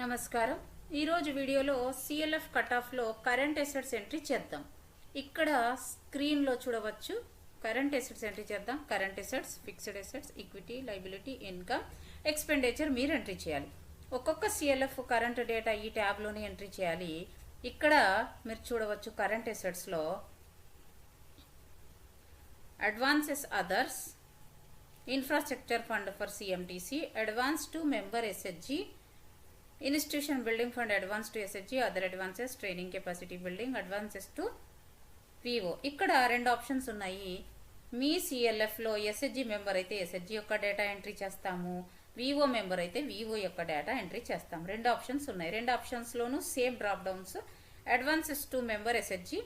నమస్కారం. ఈరోజు వీడియోలో సిఎల్ఎఫ్ కట్ ఆఫ్లో కరెంట్ ఎసెట్స్ ఎంట్రీ చేద్దాం. ఇక్కడ స్క్రీన్లో చూడవచ్చు. కరెంట్ ఎసెట్స్ ఎంట్రీ చేద్దాం. Current assets fixed assets equity liability income expenditure మీరు ఎంట్రీ చేయాలి. ఒక్కొక్క సిఎల్ఎఫ్ కరెంట్ డేటా ఈ ట్యాబ్లోనే ఎంట్రీ చేయాలి. ఇక్కడ మీరు చూడవచ్చు current ఎసెట్స్లో advances others infrastructure fund for CMTC advance to member SHG institution building fund advance to SHG other advances training capacity building advances to VO ఇక్కడ రెండు ఆప్షన్స్ ఉన్నాయి. మీ సిఎల్ఎఫ్లో ఎస్హెచ్జి మెంబర్ అయితే ఎస్హెచ్జి యొక్క డేటా ఎంట్రీ చేస్తాము. VO member అయితే VO యొక్క డేటా ఎంట్రీ చేస్తాం రెండు ఆప్షన్స్ ఉన్నాయి. రెండు ఆప్షన్స్లోనూ same drop downs. Advances to member SHG.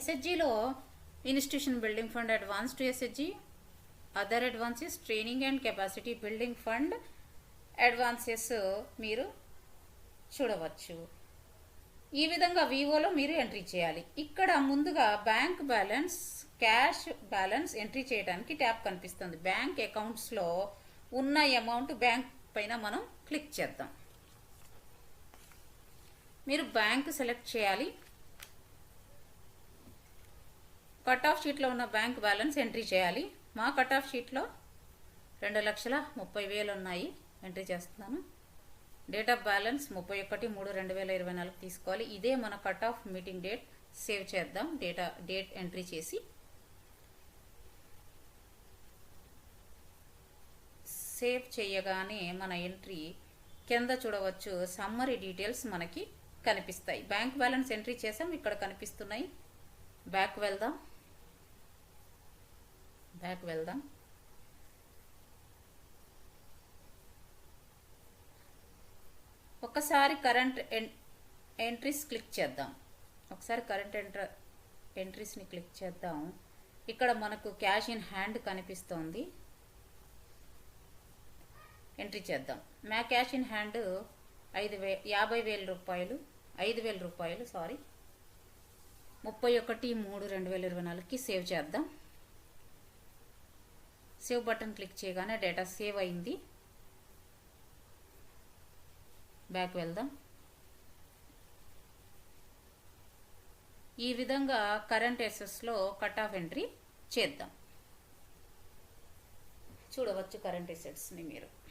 ఎస్హెచ్జిలో institution building fund advance to SHG other advances training and capacity building fund advances మీరు చూడవచ్చు. ఈ విధంగా వివోలో మీరు ఎంట్రీ చేయాలి. ఇక్కడ ముందుగా bank balance cash balance entry చేయడానికి ట్యాప్ కనిపిస్తుంది. బ్యాంక్ అకౌంట్స్లో ఉన్న అమౌంట్ బ్యాంక్ పైన మనం క్లిక్ చేద్దాం. మీరు బ్యాంక్ సెలెక్ట్ చేయాలి. కట్ ఆఫ్ షీట్లో ఉన్న బ్యాంక్ బ్యాలెన్స్ ఎంట్రీ చేయాలి. మా కట్ ఆఫ్ షీట్లో రెండు లక్షల ముప్పై వేలు ఉన్నాయి. ఎంట్రీ చేస్తున్నాను. డేట్ ఆఫ్ బ్యాలెన్స్ ముప్పై ఒకటి మూడు రెండు వేల ఇరవై నాలుగు తీసుకోవాలి. ఇదే మన cut off meeting date save చేద్దాం. డేటా డేట్ ఎంట్రీ చేసి. సేవ్ చేయగానే మన ఎంట్రీ కింద చూడవచ్చు. సమ్మరీ డీటెయిల్స్ మనకి కనిపిస్తాయి. బ్యాంక్ బ్యాలెన్స్ ఎంట్రీ చేసాం ఇక్కడ కనిపిస్తున్నాయి. బ్యాక్ వెళ్దాం. బ్యాక్ వెళ్దాం. ఒకసారి కరెంట్ ఎంట్రీస్ క్లిక్ చేద్దాం. ఒకసారి కరెంట్ ఎంట్ర ఎంట్రీస్ని క్లిక్ చేద్దాం. ఇక్కడ మనకు క్యాష్ ఇన్ హ్యాండ్ కనిపిస్తోంది. ఎంట్రీ చేద్దాం. మా క్యాష్ ఇన్ హ్యాండ్ ఐదు వే యాభై వేల రూపాయలు ఐదు వేల రూపాయలు సారీ. ముప్పై ఒకటి మూడు రెండు వేల ఇరవై నాలుగుకి సేవ్ చేద్దాం. సేవ్ బటన్ క్లిక్ చేయగానే డేటా సేవ్ అయింది. బ్యాక్ వెళ్దాం. ఈ విధంగా కరెంట్ ఎసెస్లో కట్ ఆఫ్ ఎంట్రీ చేద్దాం. చూడవచ్చు కరెంట్ ఎసెట్స్ని మీరు.